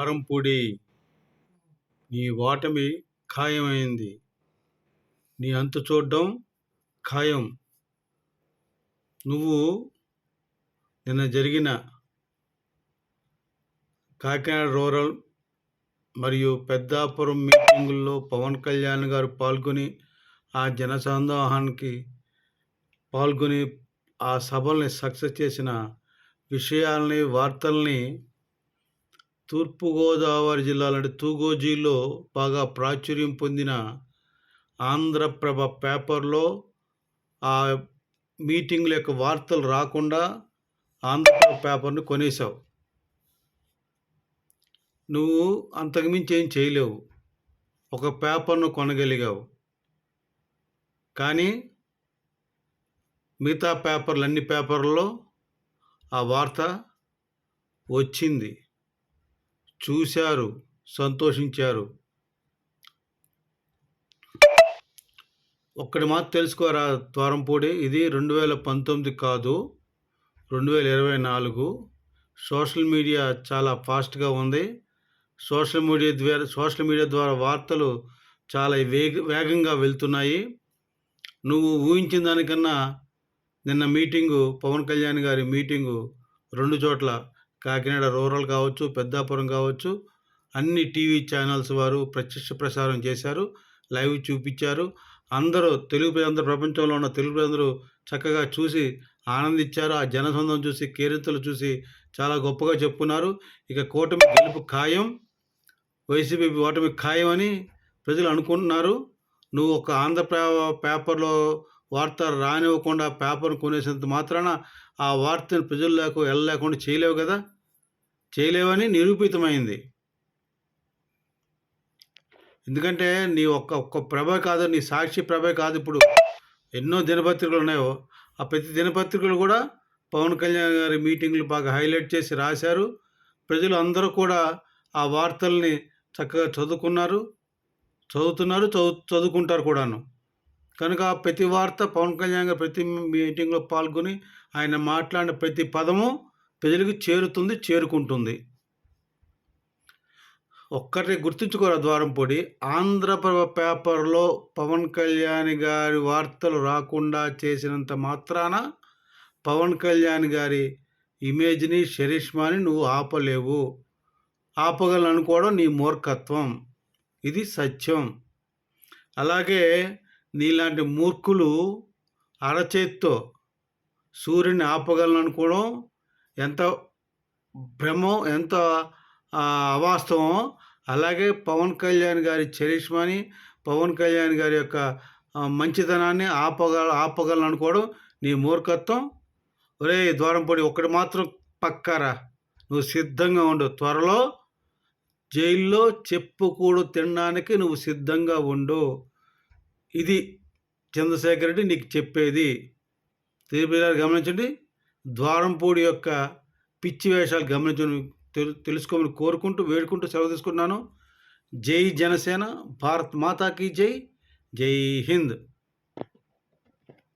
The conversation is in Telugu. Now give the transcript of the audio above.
కారంపూడి నీ ఓటమి ఖాయమైంది. నీ అంతు చూడడం ఖాయం. నువ్వు నిన్న జరిగిన కాకినాడ రూరల్ మరియు పెద్దాపురం మీటింగుల్లో పవన్ కళ్యాణ్ గారు పాల్గొని ఆ జనసందోహానికి పాల్గొని ఆ సభల్ని సక్సెస్ చేసిన విషయాల్ని వార్తల్ని తూర్పుగోదావరి జిల్లాలోని తూగోజీలో బాగా ప్రాచుర్యం పొందిన ఆంధ్రప్రభ పేపర్లో ఆ మీటింగ్ల యొక్క వార్తలు రాకుండా ఆంధ్రప్రభ పేపర్ని కొనేసావు నువ్వు అంతకుమించి ఏం చేయలేవు. ఒక పేపర్ను కొనగలిగావు. కానీ మిగతా పేపర్లు అన్ని పేపర్లలో ఆ వార్త వచ్చింది. చూశారు సంతోషించారు. ఒక్కడి మాత్రం తెలుసుకోరా ద్వారంపూడి ఇది రెండు వేల పంతొమ్మిది కాదు రెండు వేల ఇరవై నాలుగు. సోషల్ మీడియా చాలా ఫాస్ట్గా ఉంది. సోషల్ మీడియా ద్వారా సోషల్ మీడియా ద్వారా వార్తలు చాలా వేగ వేగంగా వెళ్తున్నాయి. నువ్వు ఊహించిన దానికన్నా నిన్న మీటింగు పవన్ కళ్యాణ్ గారి మీటింగు రెండు చోట్ల కాకినాడ రూరల్ కావచ్చు పెద్దాపురం కావచ్చు అన్ని టీవీ ఛానల్స్ వారు ప్రత్యక్ష ప్రసారం చేశారు లైవ్ చూపించారు. అందరూ తెలుగు ప్రజలందరూ ప్రపంచంలో ఉన్న తెలుగు ప్రజలందరూ చక్కగా చూసి ఆనందించారు. ఆ జనసందం చూసి కేరింతలు చూసి చాలా గొప్పగా చెప్పుకున్నారు. ఇక కూటమి గెలుపు ఖాయం వైసీపీ ఓటమి ఖాయం అని ప్రజలు అనుకుంటున్నారు. నువ్వు ఒక ఆంధ్ర పేపర్లో వార్త రానివ్వకుండా పేపర్ కొనేసినంత మాత్రాన ఆ వార్తను ప్రజల్లోకి వెళ్ళలేకుండా చేయలేవు కదా? చేయలేవని నిరూపితమైంది. ఎందుకంటే నీ ఒక్క ఒక్క ప్రభ కాదు నీ సాక్షి ప్రభ కాదు ఇప్పుడు. ఎన్నో దినపత్రికలు ఉన్నాయో ఆ ప్రతి దినపత్రికలు కూడా పవన్ కళ్యాణ్ గారి మీటింగ్లు బాగా హైలైట్ చేసి రాశారు. ప్రజలు అందరూ కూడా ఆ వార్తల్ని చక్కగా చదువుకున్నారు. చదువుతున్నారు చదువు చదువుకుంటారు కూడాను. కనుక ప్రతి వార్త పవన్ కళ్యాణ్ గారు ప్రతి మీటింగ్లో పాల్గొని ఆయన మాట్లాడిన ప్రతి పదము ప్రజలకు చేరుతుంది చేరుకుంటుంది. ఒక్కటి గుర్తుంచుకోరా ద్వారంపొడి ఆంధ్రప్రభ పేపర్లో పవన్ కళ్యాణ్ గారి వార్తలు రాకుండా చేసినంత మాత్రాన పవన్ కళ్యాణ్ గారి ఇమేజ్ని శరీష్మాని నువ్వు ఆపలేవు. ఆపగలను అనుకోవడం నీ మూర్ఖత్వం. ఇది సత్యం. అలాగే నీలాంటి మూర్ఖులు అరచేత్తో సూర్యుని ఆపగలను అనుకోవడం ఎంత భ్రమం ఎంత అవాస్తవం అలాగే పవన్ కళ్యాణ్ గారి చరిష్మాని పవన్ కళ్యాణ్ గారి యొక్క మంచితనాన్ని ఆపగల ఆపగలను అనుకోవడం నీ మూర్ఖత్వం. ఒరే ద్వారంపొడి ఒక్కటి మాత్రం పక్కారా. నువ్వు సిద్ధంగా ఉండు. త్వరలో జైల్లో చెప్పుకూడు తినడానికి నువ్వు సిద్ధంగా ఉండు. ఇది చంద్రశేఖర్ రెడ్డి నీకు చెప్పేది. గారు గమనించండి. ద్వారంపూడి యొక్క పిచ్చి వేషాలు గమనించని తెలు తెలుసుకోమని కోరుకుంటూ వేడుకుంటూ సెలవు తీసుకున్నాను జై జనసేన భారత్ మాతాకి జై జై హింద్.